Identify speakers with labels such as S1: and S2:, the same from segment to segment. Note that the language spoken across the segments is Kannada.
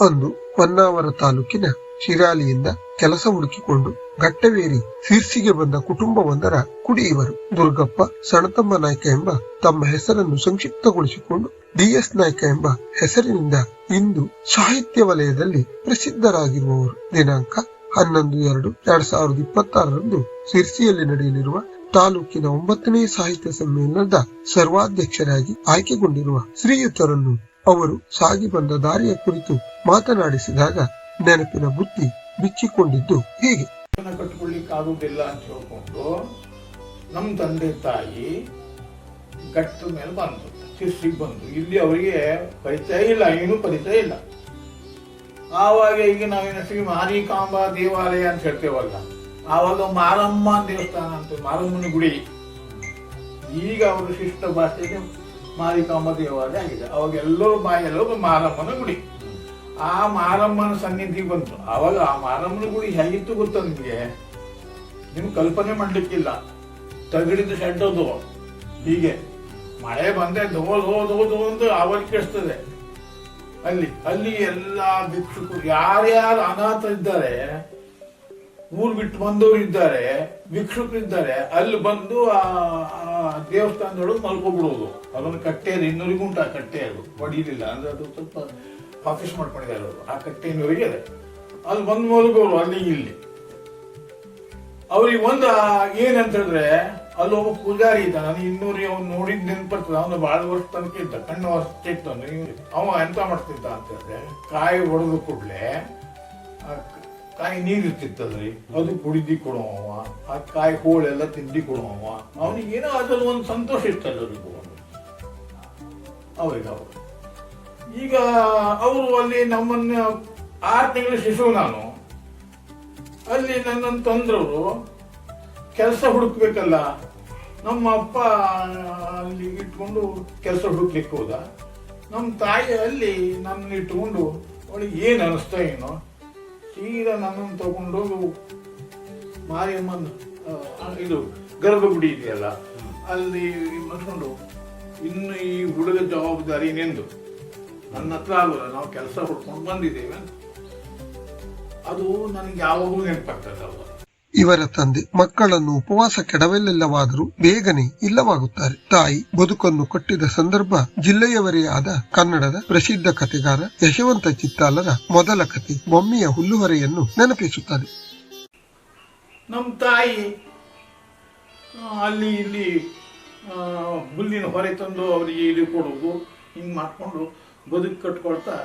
S1: ಅಂದು ಹೊನ್ನಾವರ ತಾಲೂಕಿನ ಶಿರಾಲಿಯಿಂದ ಕೆಲಸ ಹುಡುಕಿಕೊಂಡು ಘಟ್ಟವೇರಿ ಶೀರ್ಷಿಗೆ ಬಂದ ಕುಟುಂಬವೊಂದರ ಕುಡಿಯುವರು ದುರ್ಗಪ್ಪ, ಸಣತಮ್ಮ ನಾಯ್ಕ ಎಂಬ ತಮ್ಮ ಹೆಸರನ್ನು ಸಂಕ್ಷಿಪ್ತಗೊಳಿಸಿಕೊಂಡು ಡಿಎಸ್ ನಾಯ್ಕ ಎಂಬ ಹೆಸರಿನಿಂದ ಇಂದು ಸಾಹಿತ್ಯ ವಲಯದಲ್ಲಿ ಪ್ರಸಿದ್ಧರಾಗಿರುವವರು. ದಿನಾಂಕ ಹನ್ನೊಂದು ಎರಡು ಎರಡ್ ಸಾವಿರದ ಇಪ್ಪತ್ತಾರರಂದು ಶಿರ್ಸಿಯಲ್ಲಿ ನಡೆಯಲಿರುವ ತಾಲೂಕಿನ ಒಂಬತ್ತನೇ ಸಾಹಿತ್ಯ ಸಮ್ಮೇಳನದ ಸರ್ವಾಧ್ಯಕ್ಷರಾಗಿ ಆಯ್ಕೆಗೊಂಡಿರುವ ಶ್ರೀಯುತರನ್ನು ಅವರು ಸಾಗಿ ಬಂದ ದಾರಿಯ ಕುರಿತು ಮಾತನಾಡಿಸಿದಾಗ ನೆನಪಿನ ಬುದ್ಧಿ ಬಿಚ್ಚಿಕೊಂಡಿದ್ದು ಹೀಗೆ.
S2: ಜೀವನ ಕಟ್ಕೊಳ್ಳಿಕ್ಕೆ ಆಗುದಿಲ್ಲ ಅಂತ ಹೇಳ್ಕೊಂಡು ನಮ್ಮ ತಂದೆ ತಾಯಿ ಗಟ್ಟ ಮೇಲೆ ಬಂತು ಶಿಸ್ಟಿಗೆ ಬಂತು ಇಲ್ಲಿ ಅವರಿಗೆ ಪರಿಚಯ ಇಲ್ಲ, ಏನು ಪರಿಚಯ ಇಲ್ಲ. ಆವಾಗ ಈಗ ನಾವೇನು ಶ್ರೀ ಮಾರಿಕಾಂಬ ದೇವಾಲಯ ಅಂತ ಹೇಳ್ತೇವಲ್ಲ, ಆವಾಗ ಮಾರಮ್ಮ ದೇವಸ್ಥಾನ ಅಂತ, ಮಾರಮ್ಮನ ಗುಡಿ. ಈಗ ಅವರು ಶಿಷ್ಟ ಭಾಷೆಗೆ ಮಾರಿಕಾಂಬ ದೇವಾಲಯ ಆಗಿದೆ. ಅವಾಗ ಎಲ್ಲರೂ ಬಾಯಲ್ಲೂ ಮಾರಮ್ಮನ ಗುಡಿ. ಆ ಮಾರಮ್ಮನ ಸನ್ನಿಧಿ ಬಂತು ಅವಾಗ ಆ ಮಾರಮ್ಮನ ಗುಡಿ ಹೇಗಿತ್ತು ಗೊತ್ತ ನಿಮಗೆ? ನಿಮ್ಗೆ ಕಲ್ಪನೆ ಮಾಡ್ಲಿಕ್ಕಿಲ್ಲ. ತಗಡಿದ ಅದು. ಹೀಗೆ ಮಳೆ ಬಂದೆ ದೋದ್ ಹೋದ್ ದೋ ಒಂದು ಆವಾಜ್ ಕೇಳಿಸ್ತದೆ. ಅಲ್ಲಿ ಅಲ್ಲಿ ಎಲ್ಲ ಭಿಕ್ಷುಕರು, ಯಾರ್ಯಾರು ಅನಾಥ ಇದ್ದಾರೆ, ಊರ್ ಬಿಟ್ಟು ಬಂದವರು ಇದ್ದಾರೆ ಭಿಕ್ಷುಕರು ಇದ್ದಾರೆ ಅಲ್ಲಿ ಬಂದು ಆ ದೇವಸ್ಥಾನದೊಳಗೆ ಮಲ್ಕೊಬಿಡೋದು. ಅದನ್ನು ಕಟ್ಟೆಯದು ಇನ್ನೂರಿಗೂ ಉಂಟು ಆ ಕಟ್ಟೆ ಅದು. ಹೊಡಿಲಿಲ್ಲ ಅಂದ್ರೆ ಅದು ಸ್ವಲ್ಪ ಪಾಕಿಶ್ ಮಾಡ್ಕೊಂಡಿದ್ದಾರೆ ಅವರು. ಆ ಕಟ್ಟೆ ಇನ್ನೂರಿಗೆ ಇದೆ. ಅಲ್ಲಿ ಬಂದು ಮಲ್ಕೋರು ಅಲ್ಲಿ ಇಲ್ಲಿ. ಅವ್ರಿಗೆ ಒಂದು ಏನಂತ ಹೇಳಿದ್ರೆ ಅಲ್ಲಿ ಒಬ್ಬ ಪೂಜಾರಿ ಇದ್ದ ನಾನು ಇನ್ನೂರಿ ಅವ್ನು ನೋಡಿದ್ ನೆನ್ಪರ್ತದೆ. ಅವನು ಬಹಳ ವರ್ಷ ತನಕ ಇದ್ದ. ಕಣ್ಣು ವರ್ಷ ಅವ ಎಂತ ಮಾಡ್ತಿದ್ದ ಅಂತ ಹೇಳಿದ್ರೆ ಕಾಯಿ ಹೊಡೆದ ಕೂಡ್ಲೆ ಕಾಯಿ ನೀರ್ ಇರ್ತಿತ್ತಲ್ರಿ? ಅದು ಕುಡಿದಿ ಕೊಡುವವ ಆ ಕಾಯಿ ಹೋಳೆಲ್ಲ ತಿಂಡಿ ಕೊಡುವವ ಅವನಿಗೆ ಏನೋ ಅದ್ರಲ್ಲಿ ಒಂದು ಸಂತೋಷ ಇತ್ತಲ್ಲ ಅವ್ರಿಗೆ ಅವರು ಈಗ ಅವರು ಅಲ್ಲಿ ನಮ್ಮನ್ನ ಆರು ತಿಂಗಳ ಶಿಶು ನಾನು. ಅಲ್ಲಿ ನನ್ನನ್ನು ತಂದ್ರವರು, ಕೆಲಸ ಹುಡುಕ್ಬೇಕಲ್ಲ. ನಮ್ಮ ಅಪ್ಪ ಅಲ್ಲಿ ಇಟ್ಕೊಂಡು ಕೆಲಸ ಹುಡುಕ್ಲಿಕ್ಕೆ ಹೋದ. ನಮ್ಮ ತಾಯಿ ಅಲ್ಲಿ ನನ್ನ ಇಟ್ಕೊಂಡು, ಅವಳಿಗೆ ಏನು ಅನಿಸ್ತಾ ಏನೋ ಸೀದಾ ನನ್ನನ್ನು ತಗೊಂಡೋಗಿ ಮಾರಿಯಮ್ಮನ ಇದು ಗರ್ಭಗುಡಿ ಇದೆಯಲ್ಲ? ಅಲ್ಲಿ ಮಾಡ್ಕೊಂಡು ಇನ್ನು ಈ ಹುಡುಗ ಜವಾಬ್ದಾರಿ ನೆಂದು ನನ್ನ ಹತ್ರ ಆಗೋಲ್ಲ ನಾವು ಕೆಲಸ ಹುಡ್ಕೊಂಡು ಬಂದಿದ್ದೇವೆ. ಅದು ನನಗೆ ಯಾವಾಗಲೂ ನೆನಪಾಗ್ತದೆ ಅವಾಗ
S1: ಇವರ ತಂದೆ ಮಕ್ಕಳನ್ನು ಉಪವಾಸ ಕೆಡವಲಿಲ್ಲವಾದರೂ ಬೇಗನೆ ಇಲ್ಲವಾಗುತ್ತಾರೆ. ತಾಯಿ ಬದುಕನ್ನು ಕಟ್ಟಿದ ಸಂದರ್ಭ ಜಿಲ್ಲೆಯವರೇ ಆದ ಕನ್ನಡದ ಪ್ರಸಿದ್ಧ ಕಥೆಗಾರ ಯಶವಂತ ಚಿತ್ತಾಲರ ಮೊದಲ ಕತೆ ಬೊಮ್ಮೆಯ ಹುಲ್ಲುಹೊರೆಯನ್ನು ನೆನಪಿಸುತ್ತದೆ.
S2: ನಮ್ಮ ತಾಯಿ ಅಲ್ಲಿ ಇಲ್ಲಿ ಹುಲ್ಲಿನ ಹೊರೆ ತಂದು ಅವರಿಗೆ ಇಲ್ಲಿ ಕೊಡೋದು, ಹಿಂಗೆ ಮಾಡಿಕೊಂಡು ಬದುಕು ಕಟ್ಕೊಳ್ತಾ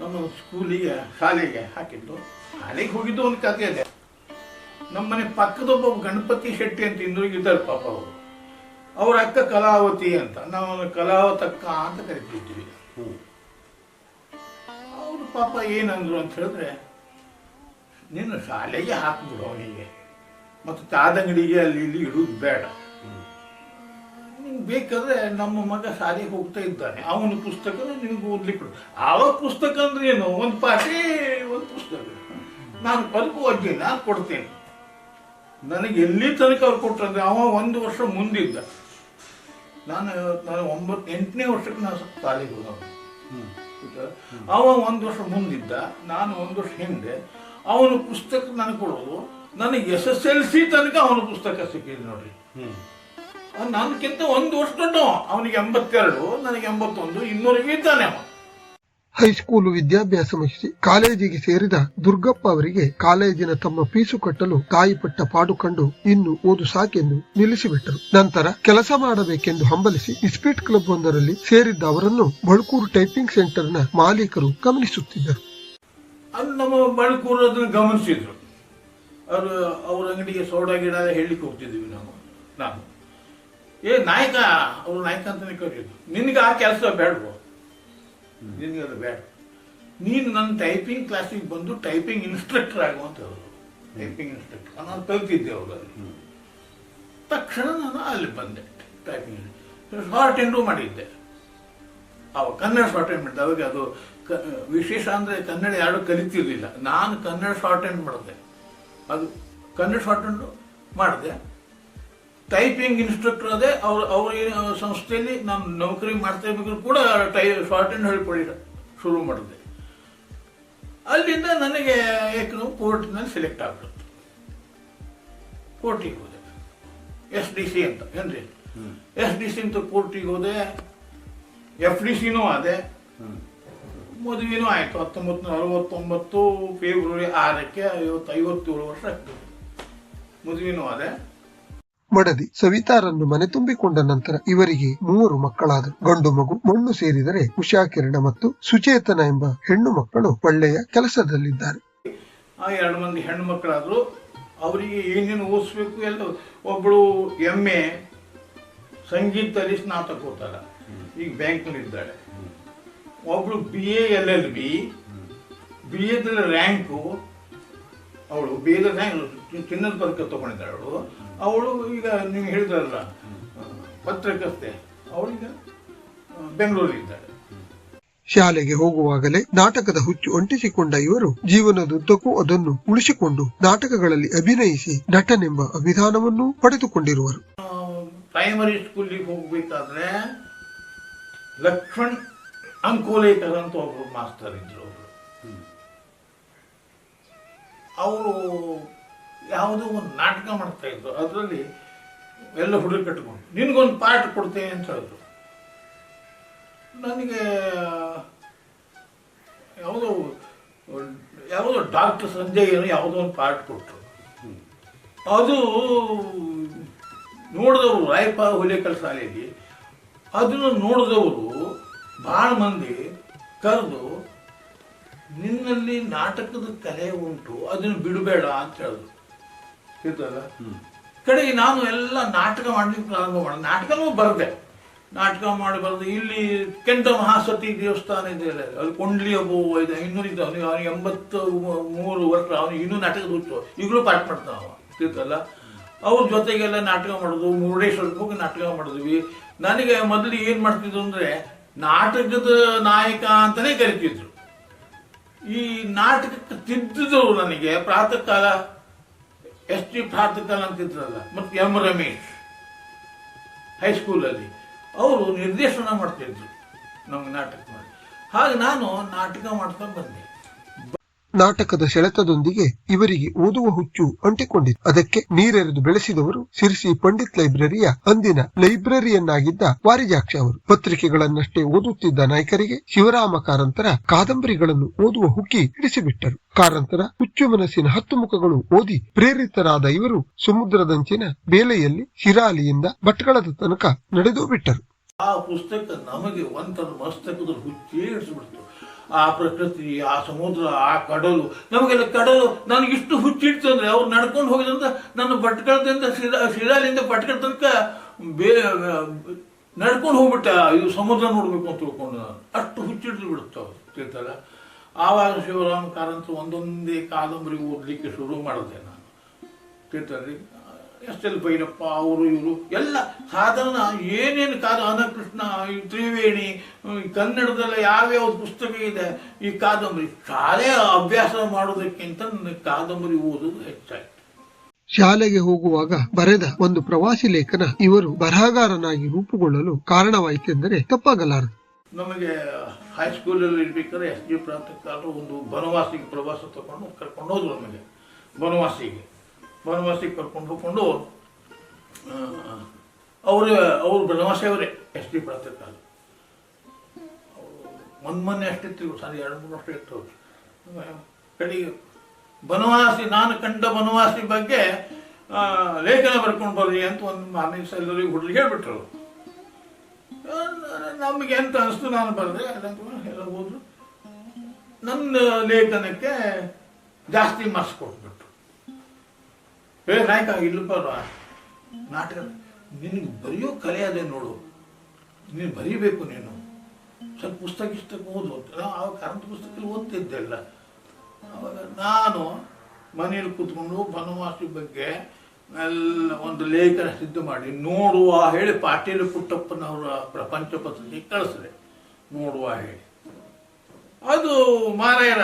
S2: ನಮ್ಮ ಸ್ಕೂಲಿಗೆ ಶಾಲೆಗೆ ಹಾಕಿದ್ದು. ಶಾಲೆಗೆ ಹೋಗಿದ್ದು ಒಂದು ಕಥೆ ಇದೆ ನಮ್ಮ ಮನೆ ಪಕ್ಕದೊಬ್ಬ ಗಣಪತಿ ಶೆಟ್ಟಿ ಅಂತ ಇನ್ನೂ ಇದ್ದಾರೆ ಪಾಪ ಅವರು. ಅವ್ರ ಅಕ್ಕ ಕಲಾವತಿ ಅಂತ ನಾವು ಕಲಾವತಕ್ಕ ಅಂತ ಕರಿತಿದ್ವಿ. ಅವರು ಪಾಪ ಏನಂದ್ರು ಅಂತ ಹೇಳಿದ್ರೆ ನೀನು ಶಾಲೆಗೆ ಹಾಕ್ಬಿಡು ಅವನಿಗೆ. ಮತ್ತು ತಾದಂಗಡಿಗೆ ಅಲ್ಲಿ ಇಲ್ಲಿ ಇಡುವುದು ಬೇಡ. ನಿಂಗೆ ಬೇಕಾದ್ರೆ ನಮ್ಮ ಮಗ ಶಾಲೆಗೆ ಹೋಗ್ತಾ ಇದ್ದಾನೆ. ಅವನ ಪುಸ್ತಕ ನಿಮ್ಗೆ ಓದ್ಲಿಕ್ಕೆ ಆವಾಗ ಪುಸ್ತಕ ಅಂದ್ರೆ ಏನು? ಒಂದು ಪಾಟಿ ಒಂದು ಪುಸ್ತಕ. ನಾನು ಪಲ್ಪು ಅಜ್ಜಿ ನಾನು ಕೊಡ್ತೇನೆ. ನನಗೆ ಎಲ್ಲಿ ತನಕ ಅವ್ರು ಕೊಟ್ಟರೆ ಅವ ಒಂದು ವರ್ಷ ಮುಂದಿದ್ದ. ನಾನು ನಾನು ಒಂಬತ್ತು ಎಂಟನೇ ವರ್ಷಕ್ಕೆ ನಾನು ಶಾಲೆಗೆ ಹೋದವನು? ಅವ ಒಂದು ವರ್ಷ ಮುಂದಿದ್ದ ನಾನು ಒಂದು ವರ್ಷ ಹಿಂದೆ. ಅವನ ಪುಸ್ತಕ ನನಗೆ ಕೊಡೋದು. ನನಗೆ ಎಸ್ ಎಸ್ ಎಲ್ ಸಿ ತನಕ ಅವನ ಪುಸ್ತಕ ಸಿಕ್ಕಿದೆ ನೋಡ್ರಿ. ನನಗಿಂತ ಒಂದು ವರ್ಷ ದೊಡ್ಡವ. ಅವನಿಗೆ ಎಂಬತ್ತೆರಡು ನನಗೆ ಎಂಬತ್ತೊಂದು ಇನ್ನೂರಿಗೆ ಇದ್ದಾನೆ ಅವ.
S1: ಹೈಸ್ಕೂಲು ವಿದ್ಯಾಭ್ಯಾಸ ಮುಗಿಸಿ ಕಾಲೇಜಿಗೆ ಸೇರಿದ ದುರ್ಗಪ್ಪ ಅವರಿಗೆ ಕಾಲೇಜಿನ ತಮ್ಮ ಫೀಸು ಕಟ್ಟಲು ತಾಯಿ ಪಟ್ಟ ಪಾಡು ಕಂಡು ಇನ್ನು ಓದು ಸಾಕೆಂದು ನಿಲ್ಲಿಸಿಬಿಟ್ಟರು. ನಂತರ ಕೆಲಸ ಮಾಡಬೇಕೆಂದು ಹಂಬಲಿಸಿ ಇಸ್ಪೀಟ್ ಕ್ಲಬ್ ಒಂದರಲ್ಲಿ ಸೇರಿದ್ದ ಅವರನ್ನು ಬಳ್ಕೂರು ಟೈಪಿಂಗ್ ಸೆಂಟರ್ನ ಮಾಲೀಕರು ಗಮನಿಸುತ್ತಿದ್ದರು.
S2: ನಮ್ಮ ಗಮನಿಸಿದ್ರು. ಅವರು ಅವ್ರ ಅಂಗಡಿಗೆ ಸೋಡಾ ಗಿಡ ಹೇಳಲಿಕ್ಕೆ ನಾನು. ಏ, ನಾಯಕ, ಅವ್ರು ನಾಯಕ ಅಂತಲೇ ಕರೆಯೋದು ನಿನಗೆ ಆ ಕೆಲಸ ಬೇಡವು? ನಿನಗೆ ಅದು ಬೇಡ. ನೀನು ನನ್ನ ಟೈಪಿಂಗ್ ಕ್ಲಾಸಿಗೆ ಬಂದು ಟೈಪಿಂಗ್ ಇನ್ಸ್ಟ್ರಕ್ಟರ್ ಆಗುವಂತ ಟೈಪಿಂಗ್ ಇನ್ಸ್ಟ್ರಕ್ಟರ್ ನಾನು ಕಲ್ತಿದ್ದೆ ಅವಾಗ ತಕ್ಷಣ ನಾನು ಅಲ್ಲಿ ಬಂದೆ. ಟೈಪಿಂಗ್ ಶಾರ್ಟ್ ಎಂಡು ಮಾಡಿದ್ದೆ. ಅವ ಕನ್ನಡ ಶಾರ್ಟ್ ಎಂಡ್ ಮಾಡಿದ್ದೆ. ಅವಾಗ ಅದು ಕ- ವಿಶೇಷ ಅಂದರೆ ಕನ್ನಡ ಯಾರು ಕಲಿತಿರ್ಲಿಲ್ಲ. ನಾನು ಕನ್ನಡ ಶಾರ್ಟ್ ಎಂಡ್ ಮಾಡಿದೆ. ಅದು ಕನ್ನಡ ಶಾರ್ಟ್ ಎಂಡು ಮಾಡಿದೆ. ಟೈಪಿಂಗ್ ಇನ್ಸ್ಟ್ರಕ್ಟರ್ ಅದೇ ಅವ್ರ ಅವ್ರ ಸಂಸ್ಥೆಯಲ್ಲಿ ನಾನು ನೌಕರಿ ಮಾಡ್ತಾ ಇರ್ಬೇಕಾದ್ರೂ ಕೂಡ ಟೈ ಶಾರ್ಟ್ ಹ್ಯಾಂಡ್ ಹೇಳ್ಕೊಳ್ಳಿ ಶುರು ಮಾಡಿದೆ. ಅಲ್ಲಿಂದ ನನಗೆ ಏಕನು ಕೋರ್ಟ್ನಲ್ಲಿ ಸೆಲೆಕ್ಟ್ ಆಗ್ಬಿಡುತ್ತೆ ಕೋರ್ಟಿಗೆ ಹೋದೆ. ಎಸ್ ಡಿ ಸಿ ಅಂತ ಏನ್ರಿ? ಎಸ್ ಡಿ ಸಿ ಅಂತ ಕೋರ್ಟಿಗೆ ಹೋದೆ. ಎಫ್ ಡಿ ಸಿನೂ ಆದೆ ಮದುವೆನೂ ಆಯಿತು ಹತ್ತೊಂಬತ್ತು ನೂರ ಅರವತ್ತೊಂಬತ್ತು ಫೆಬ್ರವರಿ ಆರಕ್ಕೆ ಐವತ್ತು ಐವತ್ತೇಳು ವರ್ಷ ಆಗ್ತದೆ. ಮದುವೆನೂ ಆದೆ
S1: ಮಡದಿ ಸವಿತಾರನ್ನು ಮನೆ ತುಂಬಿಕೊಂಡ ನಂತರ ಇವರಿಗೆ ಮೂವರು ಮಕ್ಕಳಾದರು. ಗಂಡು ಮಗು, ಮಣ್ಣು ಸೇರಿದರೆ ಉಷಾಕಿರಣ ಮತ್ತು ಸುಚೇತನ ಎಂಬ ಹೆಣ್ಣು ಮಕ್ಕಳು ಒಳ್ಳೆಯ ಕೆಲಸದಲ್ಲಿದ್ದಾರೆ.
S2: ಆ ಎರಡು ಮಂದಿ ಹೆಣ್ಣು ಮಕ್ಕಳಾದ್ರು. ಅವರಿಗೆ ಏನೇನು ಓದಿಸ್ಬೇಕು ಎಲ್ಲ ಒಬ್ಬಳು ಎಂ ಎ ಸಂಗೀತದಲ್ಲಿ ಸ್ನಾತಕೋತ್ತರ. ಈಗ ಬ್ಯಾಂಕ್ನಲ್ಲಿ ಇದ್ದಾಳೆ. ಒಬ್ಳು B A L L B B ಎದಲ್ಲಿ rank ಅವಳು ಬಿ ಎದ ರ್ಯಾಂಕ್ ಚಿನ್ನದ ಪದಕ ತಗೊಂಡಿದ್ದಾಳೆ ಅವಳು ಈಗ ನೀವು ಹೇಳಿದ್ರಲ್ಲ ಪತ್ರಕರ್ತೆ ಅವಳೀಗ ಬೆಂಗಳೂರಿದ್ದಾಳೆ
S1: ಶಾಲೆಗೆ ಹೋಗುವಾಗಲೇ ನಾಟಕದ ಹುಚ್ಚು ಅಂಟಿಸಿಕೊಂಡ ಇವರು ಜೀವನದುದ್ದಕ್ಕೂ ಅದನ್ನು ಉಳಿಸಿಕೊಂಡು ನಾಟಕಗಳಲ್ಲಿ ಅಭಿನಯಿಸಿ ನಟನೆಂಬ ಅಭಿಧಾನವನ್ನು ಪಡೆದುಕೊಂಡಿರುವರು.
S2: ಪ್ರೈಮರಿ ಸ್ಕೂಲಿಗೆ ಹೋಗಬೇಕಾದ್ರೆ ಲಕ್ಷ್ಮಣ್ ಅಂಕೋಲೇಕರ್ ಅಂತ ಒಬ್ಬರು ಮಾಸ್ತರ್ ಇದ್ರು. ಅವರು ಯಾವುದೋ ಒಂದು ನಾಟಕ ಮಾಡ್ತಾ ಇದ್ರು. ಅದರಲ್ಲಿ ಎಲ್ಲ ಹುಡುಗ ಕಟ್ಕೊಂಡು ನಿನಗೊಂದು ಪಾರ್ಟ್ ಕೊಡ್ತೇನೆ ಅಂತ ಹೇಳಿದ್ರು. ನನಗೆ, ಯಾವುದೋ ಯಾವುದೋ ಡಾಕ್ಟರ್ ಸಂಜಯ್ ಏನೋ ಯಾವುದೋ ಒಂದು ಪಾರ್ಟ್ ಕೊಟ್ಟರು ಅದು ನೋಡಿದವರು ರಾಯಪ್ಪ ಹುಲಿಕಲ್ ಶಾಲೆಯಲ್ಲಿ, ಅದನ್ನು ನೋಡಿದವರು ಭಾಳ ಮಂದಿ ಕರೆದು, ನಿನ್ನಲ್ಲಿ ನಾಟಕದ ಕಲೆ ಉಂಟು, ಅದನ್ನು ಬಿಡಬೇಡ ಅಂತ ಹೇಳಿದ್ರು. ಗೊತ್ತಲ್ಲ ಕಡೆಗೆ ನಾನು ಎಲ್ಲ ನಾಟಕ ಮಾಡ್ಲಿಕ್ಕೆ ಪ್ರಾರಂಭ ಮಾಡೋಣ ನಾಟಕನೂ ಬರದೆ. ನಾಟಕ ಮಾಡಿ ಬರದೆ. ಇಲ್ಲಿ ಕೆಂಡ ಮಹಾಸತಿ ದೇವಸ್ಥಾನ ಇದೆ ಅಲ್ಲ, ಕೊಂಡ್ಲಿ ಒಬ್ಬ ಇದೆ. ಇನ್ನೂರು ಇದ್ದ ಅವನಿಗೆ ಅವನಿಗೆ ಎಂಬತ್ತು ಮೂರು ವರ್ಷ ಅವನಿಗೆ ಇನ್ನೂ ನಾಟಕ ಹುಟ್ಟು. ಈಗಲೂ ಪಾಠ ಮಾಡ್ತಾವ ಅವ ತಿಳ್ಕಲ್ಲ ಅವ್ರ ಜೊತೆಗೆಲ್ಲ ನಾಟಕ ಮಾಡೋದು. ಮುರುಡೇಶ್ವರಕ್ಕೆ ಹೋಗಿ ನಾಟಕ ಮಾಡಿದ್ವಿ. ನನಗೆ ಮೊದಲು ಏನು ಮಾಡ್ತಿದ್ರು ಅಂದರೆ ನಾಟಕದ ನಾಯಕ ಅಂತಲೇ ಕರಿತಿದ್ರು. ಈ ನಾಟಕಕ್ಕೆ ತಿದ್ದಿದ್ರು ನನಗೆ ಪ್ರಾತಃ ಕಾಲ ಎಸ್ ಟಿ ಪ್ರಾತಃ ಕಾಲ ಅಂತಿದ್ರಲ್ಲ, ಮತ್ತು ಎಂ. ರಮೇಶ್ ಹೈಸ್ಕೂಲಲ್ಲಿ ಅವರು ನಿರ್ದೇಶನ ಮಾಡ್ತಿದ್ರು ನಮ್ಗೆ ನಾಟಕ ಮಾಡಿ. ಹಾಗೆ ನಾನು ನಾಟಕ ಮಾಡ್ತಾ ಬಂದೆ.
S1: ನಾಟಕದ ಸೆಳೆತದೊಂದಿಗೆ ಇವರಿಗೆ ಓದುವ ಹುಚ್ಚು ಅಂಟಿಕೊಂಡಿತ್ತು. ಅದಕ್ಕೆ ನೀರೆರೆದು ಬೆಳೆಸಿದವರು ಸಿರಿಸಿ ಪಂಡಿತ್ ಲೈಬ್ರರಿಯ ಅಂದಿನ ಲೈಬ್ರರಿಯನ್ನಾಗಿದ್ದ ವಾರಿಜಾಕ್ಷ ಅವರು. ಪತ್ರಿಕೆಗಳನ್ನಷ್ಟೇ ಓದುತ್ತಿದ್ದ ನಾಯಕರಿಗೆ ಶಿವರಾಮ ಕಾರಂತರ ಕಾದಂಬರಿಗಳನ್ನು ಓದುವ ಹುಕ್ಕಿ ಹಿಡಿಸಿಬಿಟ್ಟರು. ಕಾರಂತರ ಹುಚ್ಚು ಮನಸ್ಸಿನ ಹತ್ತು ಮುಖಗಳು ಓದಿ ಪ್ರೇರಿತರಾದ ಇವರು ಸಮುದ್ರದಂಚಿನ ಬೇಲೆಯಲ್ಲಿ ಶಿರಾಲಿಯಿಂದ ಭಟ್ಗಳದ ತನಕ ನಡೆದು ಬಿಟ್ಟರು.
S2: ಆ ಪುಸ್ತಕ ನಮಗೆ ಒಂಥರ ಮಸ್ತಕದ ಹುಚ್ಚೇ ಹಿಡಿಸ್ಬಿಡ್ತು. ಆ ಪ್ರಕೃತಿ, ಆ ಸಮುದ್ರ, ಆ ಕಡಲು, ನಮಗೆಲ್ಲ ಕಡಲು ನನಗೆ ಇಷ್ಟು ಹುಚ್ಚಿಡ್ತು ಅಂದ್ರೆ ಅವ್ರು ನಡ್ಕೊಂಡು ಹೋಗಿದಂತ ನನ್ನ ಭಟ್ಕಳದಿಂದ ಶಿರಾ ಶಿರಾಲಿಂದ ಭಟ್ಕಳ ತನಕ ಬೇ, ನಡ್ಕೊಂಡು ಹೋಗ್ಬಿಟ್ಟ ಇದು ಸಮುದ್ರ ನೋಡ್ಬೇಕು ಅಂತ ತಿಳ್ಕೊಂಡು ನಾನು. ಅಷ್ಟು ಹುಚ್ಚಿಡ್ದು ಬಿಡುತ್ತೆ ತಿಳ್ತಾರ? ತಿಳ್ತಲ್ಲ ಆವಾಗ ಶಿವರಾಮ ಕಾರಂತ ಒಂದೊಂದೇ ಕಾದಂಬರಿ ಓದಲಿಕ್ಕೆ ಶುರು ಮಾಡಿದೆ ನಾನು. ತಿಳ್ತಾರೆ ಎಲ್ ಭೈರಪ್ಪ ಅವರು ಇವರು ಎಲ್ಲ ಸಾಧಾರಣ ಏನೇನು ಕಾದ ಅನಕೃಷ್ಣ ಈ ತ್ರಿವೇಣಿ ಕನ್ನಡದಲ್ಲಿ ಯಾವ್ಯಾವ ಪುಸ್ತಕ ಇದೆ ಈ ಕಾದಂಬರಿ. ಶಾಲೆ ಅಭ್ಯಾಸ ಮಾಡೋದಕ್ಕಿಂತ ಕಾದಂಬರಿ ಓದೋದು ಹೆಚ್ಚಾಯ್ತು.
S1: ಶಾಲೆಗೆ ಹೋಗುವಾಗ ಬರೆದ ಒಂದು ಪ್ರವಾಸಿ ಲೇಖನ ಇವರು ಬರಹಗಾರನಾಗಿ ರೂಪುಗೊಳ್ಳಲು ಕಾರಣವಾಯಿತೆಂದರೆ ತಪ್ಪಾಗಲಾರದು.
S2: ನಮಗೆ ಹೈಸ್ಕೂಲಲ್ಲಿ ಇರ್ಬೇಕಾದ್ರೆ ಎಸ್ ಜಿ ಪ್ರಾಂತ ಒಂದು ಬನವಾಸಿಗೆ ಪ್ರವಾಸ ತಗೊಂಡು ಕರ್ಕೊಂಡು ಹೋದ್ರು ನಮಗೆ ಬನವಾಸಿಗೆ. ಬನವಾಸಿಗೆ ಕರ್ಕೊಂಡು ಹೋಗ್ಕೊಂಡು ಅವರು ಅವರು ಬನವಾಸಿ ಅವರೇ, ಎಸ್ ಡಿ ಪ್ರಾಂತಕಾಲ ಒಂದು ಮೊನ್ನೆ ಅಷ್ಟಿತ್ತು ಸರಿ ಎರಡು ಮೂರು ವರ್ಷ ಇತ್ತು. ಕಡೆಗೆ ಬನವಾಸಿ ನಾನು ಕಂಡ ಬನವಾಸಿ ಬಗ್ಗೆ ಲೇಖನ ಬರ್ಕೊಂಡು ಬರ್ರಿ ಅಂತ ಒಂದು ಮಾರ್ನಿಂಗ್ಸ್ ಎಲ್ಲರಿಗೂ ಹುಡ್ಲಿಗೆ ಹೇಳ್ಬಿಟ್ರು. ನಮಗೆ ಎಂತ ಅನಿಸ್ತು ನಾನು ಬರೆದೆ ಎಲ್ಲ ನನ್ನ ಲೇಖನಕ್ಕೆ ಜಾಸ್ತಿ ಮಾರ್ಕ್ಸ್ ಕೊಟ್ಬಿಟ್ರು. ಏ ನಾಯಕ ಇಲ್ಲಪ್ಪ ನಾಟಕ ನಿನಗೆ ಬರೆಯೋ ಕಲೆ ಅದೇ ನೋಡು. ನೀನು ಬರೀಬೇಕು ನೀನು. ಸ್ವಲ್ಪ ಪುಸ್ತಕ ಇಷ್ಟಕ್ಕೆ ಓದು. ಆ ನಾವು ಆವಾಗ ಕರೆಂಟ್ ಪುಸ್ತಕದಲ್ಲಿ ಓದ್ತಿದ್ದೆಲ್ಲ. ಆವಾಗ ನಾನು ಮನೇಲಿ ಕೂತ್ಕೊಂಡು ಬನವಾಸಿ ಬಗ್ಗೆ ಎಲ್ಲ ಒಂದು ಲೇಖನ ಸಿದ್ಧ ಮಾಡಿ ನೋಡುವ ಹೇಳಿ ಪಾಟೀಲ್ ಪುಟ್ಟಪ್ಪನವರ ಪ್ರಪಂಚ ಪತ್ರಿಕೆ ಕಳಿಸಿದೆ. ನೋಡುವ ಹೇಳಿ. ಅದು ಮಾರಾಯರ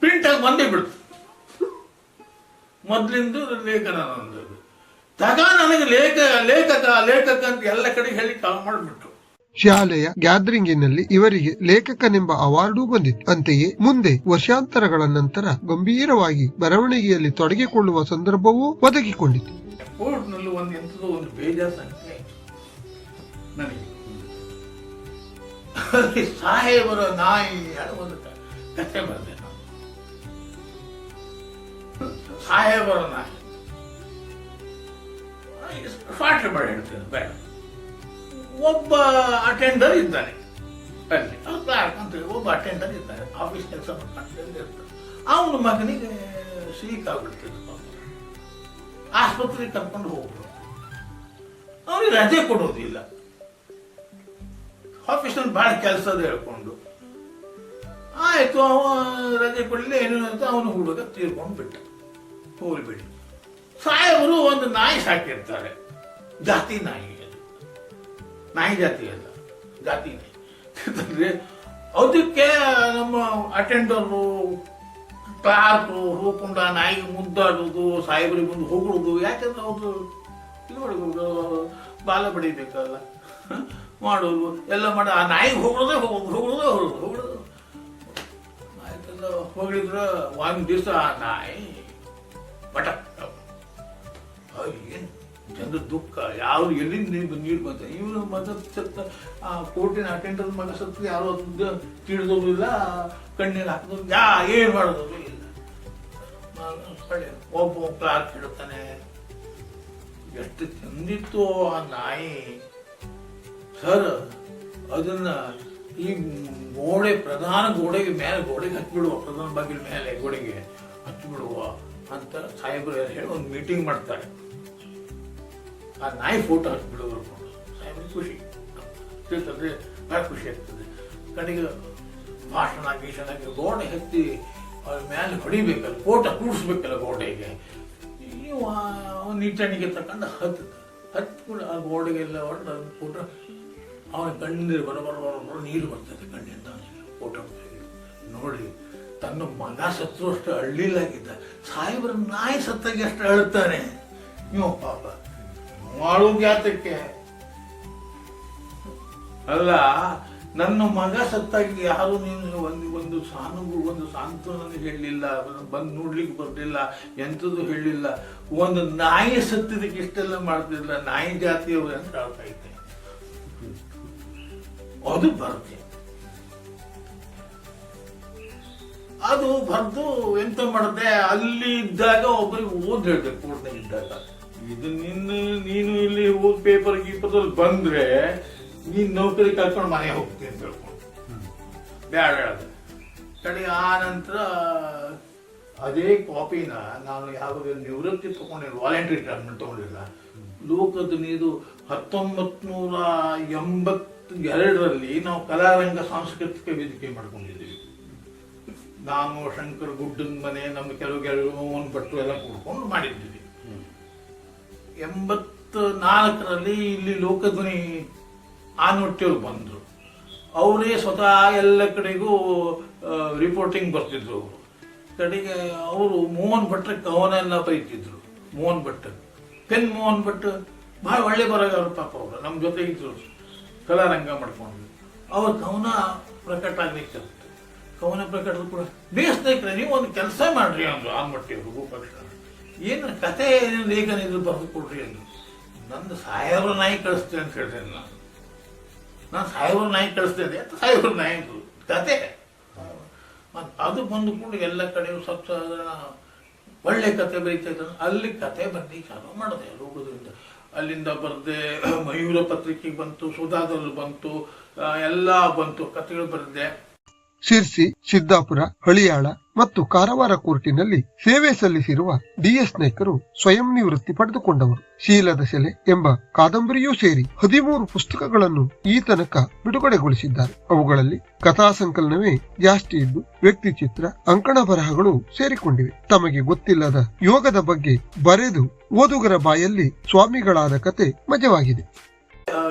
S2: ಪ್ರಿಂಟಾಗಿ ಬಂದೇ ಬಿಡ್ತು. ಮೊದಲಿಂದ ಲೇಖನ ನಂದು ತಗ ನನಗೆ ಲೇಖ ಲೇಖಕ ಲೇಖಕ ಅಂತ ಎಲ್ಲ ಕಡೆ ಹೇಳಿ ಕಾಲ್ ಮಾಡಿಬಿಟ್ರು.
S1: ಶಾಲೆಯ ಗ್ಯಾದರಿಂಗಿನಲ್ಲಿ ಇವರಿಗೆ ಲೇಖಕನೆಂಬ ಅವಾರ್ಡು ಬಂದಿತ್ತು. ಅಂತೆಯೇ ಮುಂದೆ ವರ್ಷಾಂತರಗಳ ನಂತರ ಗಂಭೀರವಾಗಿ ಬರವಣಿಗೆಯಲ್ಲಿ ತೊಡಗಿಕೊಳ್ಳುವ ಸಂದರ್ಭವೂ ಒದಗಿಕೊಂಡಿತು
S2: ಕೋರ್ಟ್ನಲ್ಲಿ ಒಂದು ಎಂಥದೋ ಒಂದು ಬೇಜಾರು ಸಂಖ್ಯೆ ಆಯ್ತು. ನನಗೆ. ಸಾಹೇಬರ ನಾಯಿ ಒಂದು ಕಥೆ ಬರೆದೆ ನಾನು ಬರೋಣ ನಾಯಿ ಶಾರ್ಟ್ ಮಾಡಿ ಹೇಳ್ತೇನೆ ಒಬ್ಬ ಅಟೆಂಡರ್ ಇದ್ದಾನೆ. ಅಲ್ಲಿ. ಕ್ಲಾರ್ಕ್ ಅಂತ ಹೇಳಿ ಒಬ್ಬ ಅಟೆಂಡರ್ ಇದ್ದಾನೆ. ಆಫೀಸ್ ಕೆಲಸ ಅವನ ಮಗನಿಗೆ ಸೀಕ್ ಆಗ್ಬಿಡ್ತಿದ್ದು. ಆಸ್ಪತ್ರೆಗೆ ಕರ್ಕೊಂಡು ಹೋಗ್ರು ಅವನಿಗೆ ರಜೆ ಕೊಡೋದಿಲ್ಲ. ಆಫೀಸ್ನಲ್ಲಿ ಭಾಳ ಕೆಲಸದ ಹೇಳ್ಕೊಂಡು. ಆಯ್ತು, ಅವ ರಜೆ ಕೊಡಲಿಲ್ಲ ಏನು ಅಂತ ಅವನು ಹುಡುಗ ತೀರ್ಕೊಂಡು ಬಿಟ್ಟ ಹೋಗ್ಬಿಡಿ. ಸಾಹೇಬರು ಒಂದು ನಾಯಿ ಸಾಕಿರ್ತಾರೆ. ಜಾತಿ ನಾಯಿ ಅದು. ನಾಯಿ ಜಾತಿ ಅಲ್ಲ, ಜಾತಿ ನಾಯಿ. ಅಂದ್ರೆ ಅದಕ್ಕೆ ನಮ್ಮ ಅಟೆಂಡರು ಕ್ಲಾರ್ಕು ರೂಪುಂಡ ನಾಯಿ ಮುದ್ದಾಡೋದು, ಸಾಹೇಬರಿಗೆ ಮುಂದೆ ಹೊಗಳೋದು, ಯಾಕಂದ್ರೆ ಅವರು ಮಾಡ್ಬೇಕು ಬಾಲ ಬಡಿಬೇಕಲ್ಲ? ಮಾಡೋದು, ಎಲ್ಲ ಮಾಡಿ, ಆ ನಾಯಿಗೆ ಹೋಗೋದೇ ಹೋಗೋದು ಹೋಗೋದೇ ಹೋಗೋದು ಹೊಗಳೋದು. ಆಯ್ತಲ್ಲ ಹೋಗಿದ್ರು ಒಂದು ದಿವಸ ಆ ನಾಯಿ ಮಠ ಏನು ಜನ ದುಃಖ. ಯಾವ ಎಲ್ಲಿಂದ ನೀರು ಬಂತ? ಮಗ ಸತ್ತ, ಆ ಕೋರ್ಟಿನ ಅಟೆಂಡರ್ ಮಗ ಸತ್ತು ಯಾರೋ ಅದು ತಿಳಿದೋದು ಇಲ್ಲ, ಕಣ್ಣೀರು ಹಾಕಿದ್ರು ಯಾ, ಏನು ಮಾಡೋದು? ಇಲ್ಲ. ಒಬ್ಬ ಕ್ಲಾರ್ಕ್ ಇಡುತ್ತಾನೆ ಎಷ್ಟು ಚಂದಿತ್ತು ಆ ನಾಯಿ. ಸರ್, ಅದನ್ನ ಈ ಗೋಡೆ, ಪ್ರಧಾನ ಗೋಡೆಗೆ ಮೇಲೆ, ಗೋಡೆಗೆ ಹಚ್ಚಿಬಿಡುವ ಪ್ರಧಾನ ಬಾಗಿಲ ಮೇಲೆ ಗೋಡೆಗೆ ಹಚ್ಚಿಬಿಡುವ ಅಂತ ಸಾಹೇಬರು ಹೇಳಿ ಒಂದು ಮೀಟಿಂಗ್ ಮಾಡ್ತಾರೆ. ಆ ನಾಯಿ ಫೋಟೋ ಹಚ್ಬಿಡೋರು ಸಾಹೇಬ್ರಿಗೆ ಖುಷಿ. ತಿಳ್ತಂದ್ರೆ ಭಾಳ ಖುಷಿ ಆಗ್ತದೆ. ಕಡೆಗೆ ಭಾಷಣ ಗೀಷಣ ಗೋಡೆ ಹತ್ತಿ ಅವ್ರ ಮೇಲೆ ಹೊಡಿಬೇಕಲ್ಲ ಫೋಟೋ ಕೂಡಿಸ್ಬೇಕಲ್ಲ ಗೋಡೆಗೆ. ನೀವು ನೀಟಣಿಗೆ ಹತ್ತು ಹತ್ತು ಕೂಡ ಆ ಗೋಡೆಗೆಲ್ಲ ಹೊಡೆದು ಫೋಟೋ ಅವನ ಕಣ್ಣೀರು ಬರ ಬರ ನೀರು ಬರ್ತದೆ ಕಣ್ಣಿಂದ ಊಟ ನೋಡಿ, ತನ್ನ ಮಗ ಸತ್ರು ಅಷ್ಟು ಅಳ್ಳಿಲ್ಲಾಗಿದ್ದ. ಸಾಹೇಬ್ರ ನಾಯಿ ಸತ್ತಾಗಿ ಅಷ್ಟು ಅಳುತ್ತಾನೆ ನೀವು ಪಾಪ. ಮಾಡು ಜಾತಕ್ಕೆ ಅಲ್ಲ, ನನ್ನ ಮಗ ಸತ್ತಾಗಿ ಯಾರು ನೀನು ಒಂದು ಒಂದು ಸಾನುಗು ಒಂದು ಸಾಂತ್ವನ ಹೇಳಲಿಲ್ಲ ಬಂದು ನೋಡ್ಲಿಕ್ಕೆ ಬರಲಿಲ್ಲ. ಎಂಥದ್ದು ಹೇಳಲಿಲ್ಲ ಒಂದು ನಾಯಿ ಸತ್ತಿದ್ದಕ್ಕೆ ಇಷ್ಟೆಲ್ಲ ಮಾಡ್ತಿಲ್ಲ ನಾಯಿ ಜಾತಿಯವರು ಅಂತ ಹೇಳ್ತಾ ಇದ್ದೆ. ಅದು ಬರುತ್ತೆ ಅದು ಬರ್ದು ಎಂತ ಮಾಡುತ್ತೆ? ಅಲ್ಲಿ ಇದ್ದಾಗ ಒಬ್ಬರಿಗೆ ಓದ್ ಹೇಳ್ಬೇಕು ಕೋರ್ಟ್ನಾಗ ಇದ್ದಾಗ. ಇದು ನಿನ್ನ, ನೀನು ಇಲ್ಲಿ ಓದ್ ಪೇಪರ್ ಗೀಪರ್ದಲ್ಲಿ ಬಂದ್ರೆ ನೀನ್ ನೌಕರಿ ಕಲ್ಕೊಂಡು ಮನೆಗೆ ಹೋಗ್ತೀನಿ ಅಂತ ಹೇಳ್ಕೊಂಡು. ಬೇಡ ಹೇಳ್ದೆ. ಕಡೆಗೆ ಆ ನಂತರ ಅದೇ ಕಾಪಿನ ನಾನು ಯಾವಾಗ ನಿವೃತ್ತಿ ತಗೊಂಡಿಲ್ಲ ವಾಲಂಟ್ರಿ ರಿಟೈರ್ಮೆಂಟ್ ತಗೊಂಡಿಲ್ಲ. ಲೋಕದ ನೀರು ಹತ್ತೊಂಬತ್ ನೂರ ಎಂಬತ್ ಎರಡರಲ್ಲಿ ನಾವು ಕಲಾರಂಗ ಸಾಂಸ್ಕೃತಿಕ ವೇದಿಕೆ ಮಾಡ್ಕೊಂಡಿದ್ದೀವಿ. ನಾನು ಶಂಕರ್, ಗುಡ್ಡನ್ ಮನೆ, ನಮ್ಮ ಕೆಲವು ಗೆಳೆಯರು ಮೋಹನ್ ಭಟ್ರು ಎಲ್ಲ ಕೂಡ್ಕೊಂಡು ಮಾಡಿದ್ದೀವಿ. ಎಂಬತ್ತ ನಾಲ್ಕರಲ್ಲಿ ಇಲ್ಲಿ ಲೋಕಧ್ವನಿ ಆನೊಟ್ಟಿಯವ್ರು ಬಂದರು. ಅವರೇ ಸ್ವತಃ ಎಲ್ಲ ಕಡೆಗೂ ರಿಪೋರ್ಟಿಂಗ್ ಬರ್ತಿದ್ರು. ಅವರು ಕಡೆಗೆ ಅವರು ಮೋಹನ್ ಭಟ್ರ ಕವನ ಎಲ್ಲ ಬರೀತಿದ್ರು. ಮೋಹನ್ ಭಟ್ ಪೆನ್ ಮೋಹನ್ ಭಟ್ ಬಹಳ ಒಳ್ಳೆ ಬರೋರು ಪಾಪ ಅವರು. ನಮ್ಮ ಜೊತೆ ಇದ್ರು. ಕಲಾರಂಗ ಮಾಡ್ಕೊಂಡು. ಅವ್ರ ಕವನ ಪ್ರಕಟ ಆಗ್ಲಿಕ್ಕೆ ಕವನ ಪ್ರಕಟ ಕೂಡ ಬೇಸ್ದಕ್ರೆ ನೀವು ಒಂದು ಕೆಲಸ ಮಾಡ್ರಿ ಅಂದ್ರು. ಆನ್ಮಟ್ಟಿಯವರು ಭೂಪಕ್ಷ ಏನು ಕತೆ ಏನು ಲೇಖನ ಇದ್ರು ಬರೆದು ಕೊಡ್ರಿ ಅಂದ್ರು. ನಂದು ಸಾಹೇಬ್ರ ನಾಯಿ ಕಳಿಸ್ತೇನೆ ಅಂತ ಹೇಳ್ತೇನೆ ನಾನು. ನಾನು ಸಾಹೇಬ್ರ ನಾಯಿ ಕಳಿಸ್ತೇನೆ ಅಂತ ಸಾಹೇಬ್ರ ನಾಯಿ ಕತೆ. ಮತ್ತು ಅದು ಬಂದುಕೊಂಡು ಎಲ್ಲ ಕಡೆಯೂ ಸಾಧಾರಣ ಒಳ್ಳೆ ಕತೆ ಬರೀತಾ ಇದ್ದಾನೆ ಅಲ್ಲಿ ಕತೆ ಬರ್ಲಿಕ್ಕೆ ಚಾಲು ಮಾಡಿದೆ ಹೋಗೋದ್ರಿಂದ. ಅಲ್ಲಿಂದ ಬರ್ದೆ, ಮಯೂರ ಪತ್ರಿಕೆಗೆ ಬಂತು ಸುಧಾದಲ್ಲಿ ಬಂತು ಎಲ್ಲ ಬಂತು, ಕತೆಗಳು ಬರ್ದೆ.
S1: ಶಿರ್ಸಿ, ಸಿದ್ದಾಪುರ, ಹಳಿಯಾಳ ಮತ್ತು ಕಾರವಾರ ಕೋರ್ಟಿನಲ್ಲಿ ಸೇವೆ ಸಲ್ಲಿಸಿರುವ ಡಿಎಸ್ ನಾಯ್ಕರು ಸ್ವಯಂ ನಿವೃತ್ತಿ ಪಡೆದುಕೊಂಡವರು. ಶೀಲದ ಸೆಲೆ ಎಂಬ ಕಾದಂಬರಿಯೂ ಸೇರಿ ಹದಿಮೂರು ಪುಸ್ತಕಗಳನ್ನು ಈ ತನಕ ಬಿಡುಗಡೆಗೊಳಿಸಿದ್ದಾರೆ. ಅವುಗಳಲ್ಲಿ ಕಥಾ ಸಂಕಲನವೇ ಜಾಸ್ತಿ ಇದ್ದು ವ್ಯಕ್ತಿ ಚಿತ್ರ, ಅಂಕಣ ಬರಹಗಳು ಸೇರಿಕೊಂಡಿವೆ. ತಮಗೆ ಗೊತ್ತಿಲ್ಲದ ಯೋಗದ ಬಗ್ಗೆ ಬರೆದು ಓದುಗರ ಬಾಯಲ್ಲಿ ಸ್ವಾಮಿಗಳಾದ ಕತೆ ಮಜವಾಗಿದೆ.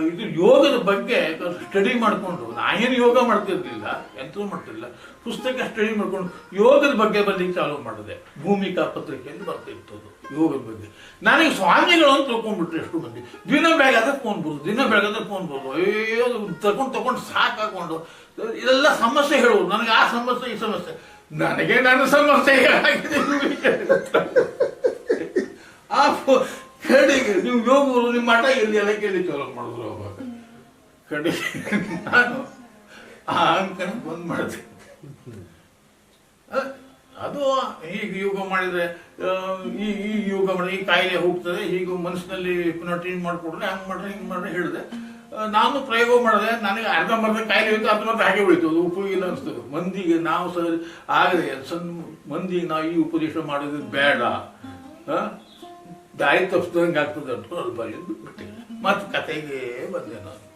S2: ಇದು ಯೋಗದ ಬಗ್ಗೆ ಸ್ಟಡಿ ಮಾಡಿಕೊಂಡು ನಾನೇನು ಯೋಗ ಮಾಡ್ತಿರ್ಲಿಲ್ಲ, ಎಂತೂ ಮಾಡ್ತಿರ್ಲಿಲ್ಲ. ಪುಸ್ತಕ ಸ್ಟಡಿ ಮಾಡಿಕೊಂಡು, ಯೋಗದ ಬಗ್ಗೆ ಬರ್ಲಿಕ್ಕೆ ಚಾಲು ಮಾಡಿದೆ. ಭೂಮಿಕಾ ಪತ್ರಿಕೆಯಲ್ಲಿ ಅದು ಯೋಗದ ಬಗ್ಗೆ. ನನಗೆ ಸ್ವಾಮಿಗಳು ಅಂತ ತಿಳ್ಕೊಂಡ್ಬಿಟ್ರೆ ಎಷ್ಟು ಮಂದಿ. ದಿನ ಬೆಳಗಾದ್ರೆ ಫೋನ್ ಬರೋದು, ದಿನ ಬೆಳಗಾದ್ರೆ ಫೋನ್ ಬರೋದು. ಅಯ್ಯೋ ತಗೊಂಡು ತಗೊಂಡು ಸಾಕಾಕೊಂಡು ಇದೆಲ್ಲ ಸಮಸ್ಯೆ ಹೇಳುವುದು. ನನಗೆ ಆ ಸಮಸ್ಯೆ, ಈ ಸಮಸ್ಯೆ. ನನಗೆ ನನ್ನ ಸಮಸ್ಯೆ ಆ ಕಡೆಗೆ ನೀವು ಯೋಗ ಗುರು ನಿಮ್ಮ ಮಠ ಎಲ್ಲಿ ಎಲ್ಲ ಕೇಳಿ ಚಲೋ ಮಾಡಿದ್ರು ಅವಾಗ. ಕಡೆಗೆ ನಾನು ಆ ಅಂಕನ ಬಂದ್ ಮಾಡಿದೆ. ಅದು ಈಗ ಯೋಗ ಮಾಡಿದ್ರೆ ಈ ಈ ಯೋಗ ಮಾಡಿ, ಈ ಕಾಯಿಲೆ ಹೋಗ್ತದೆ ಈಗ ಮನಸ್ಸಿನಲ್ಲಿ ಪುನಃ ಟ್ರೀಟ್ ಮಾಡಿಕೊಡ್ರೆ, ಹಂಗೆ ಮಾಡ್ರೆ, ಹಿಂಗೆ ಮಾಡ್ರೆ ಹೇಳಿದೆ. ನಾನು ಪ್ರಯೋಗ ಮಾಡಿದೆ, ನನಗೆ ಅರ್ಧ ಅರ್ಧಂಬರ್ಧ ಕಾಯಿಲೆ ಹೋಯ್ತು ಅರ್ಧ ಮತ್ತೆ ಹಾಗೆ ಹೋಯ್ತು ಅದು ಉಪಯೋಗ ಇಲ್ಲ ಅನಿಸ್ತದೆ ಮಂದಿಗೆ ನಾವು ಸರಿ ಆಗದೆ ಸಣ್ಣ ಮಂದಿಗೆ ನಾವು ಈ ಉಪದೇಶ ಮಾಡೋದು ಬೇಡ? ದಾರಿ ತಪ್ಪಿಸ್ದಂಗೆ ಆಗ್ತದೆ ಬಿಟ್ಟೆ ಮತ್ತೆ ಕತೆಗೆ ಬಂದೆ ನಾನು.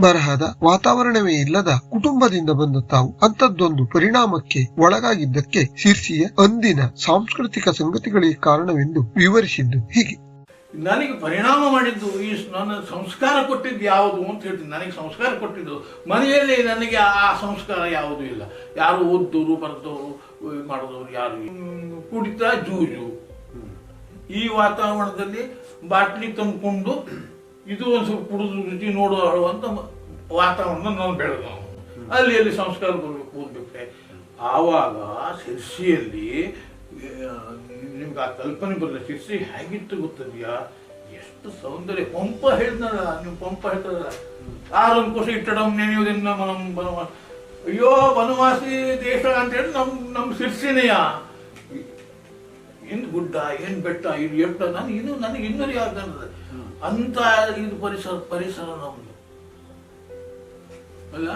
S1: ಬರಹದ ವಾತಾವರಣವೇ ಇಲ್ಲದ ಕುಟುಂಬದಿಂದ ಬಂದ ತಾವು ಅಂಥದ್ದೊಂದು ಪರಿಣಾಮಕ್ಕೆ ಒಳಗಾಗಿದ್ದಕ್ಕೆ ಶಿರ್ಸಿಯ ಅಂದಿನ ಸಾಂಸ್ಕೃತಿಕ ಸಂಗತಿಗಳಿಗೆ ಕಾರಣವೆಂದು ವಿವರಿಸಿದ್ದು ಹೀಗೆ.
S2: ನನಗೆ ಪರಿಣಾಮ ಮಾಡಿದ್ದು ಈ ನನ್ನ ಸಂಸ್ಕಾರ ಕೊಟ್ಟಿದ್ದು ಯಾವುದು ಅಂತ ಹೇಳ್ತೀನಿ. ನನಗೆ ಸಂಸ್ಕಾರ ಕೊಟ್ಟಿದ್ದು ಮನೆಯಲ್ಲಿ ನನಗೆ ಆ ಸಂಸ್ಕಾರ ಯಾವುದೂ ಇಲ್ಲ. ಯಾರು ಓದ್ದವರು ಬರೆದವರು ಮಾಡಿದವರು ಯಾರು ಕುಡಿತ ಜೂಜು. ಈ ವಾತಾವರಣದಲ್ಲಿ ಬಾಟ್ಲಿ ತಂದ್ಕೊಂಡು ಇದು ಒಂದು ಸ್ವಲ್ಪ ಕುಡಿದು ರುಚಿ ನೋಡುವ ಅಂತ ವಾತಾವರಣ ನಾವು ಬೆಳೆದ ಅಲ್ಲಿ ಅಲ್ಲಿ ಸಂಸ್ಕಾರ ಬರಬೇಕು ಓದ್ಬೇಕೆ ಆವಾಗ ಶಿರ್ಸಿಯಲ್ಲಿ ನಿಮ್ಗೆ ಆ ಕಲ್ಪನೆ ಬರಲ್ಲ, ಶಿರ್ಸಿ ಹೇಗಿತ್ತು ಗೊತ್ತದ್ಯಾ? ಎಷ್ಟು ಸೌಂದರ್ಯ. ಪಂಪ ಹೇಳ್ದಲ್ಲ, ನೀವು ಪಂಪ ಹೇಳ್ತದಲ್ಲ ಆರೊಂದು ಕೋಶ ಇಟ್ಟಡಮ್ ನೆನೆಯೋದಿಂದ ಅಯ್ಯೋ, ವನವಾಸಿ ದೇಶ ಅಂತೇಳಿ ನಮ್ ನಮ್ಮ ಶಿರ್ಸಿನೆಯ? ಏನ್ ಗುಡ್ಡ ಏನ್ ಬೆಟ್ಟ ಇದು ಎಟ್ಟ ನಾನು ಇನ್ನು ನನಗೆ ಇನ್ನೂರು ಯಾವ್ದು ಅಂತ ಇದು ಪರಿಸರ ಪರಿಸರ ನಮ್ದು. ಅಲ್ಲ?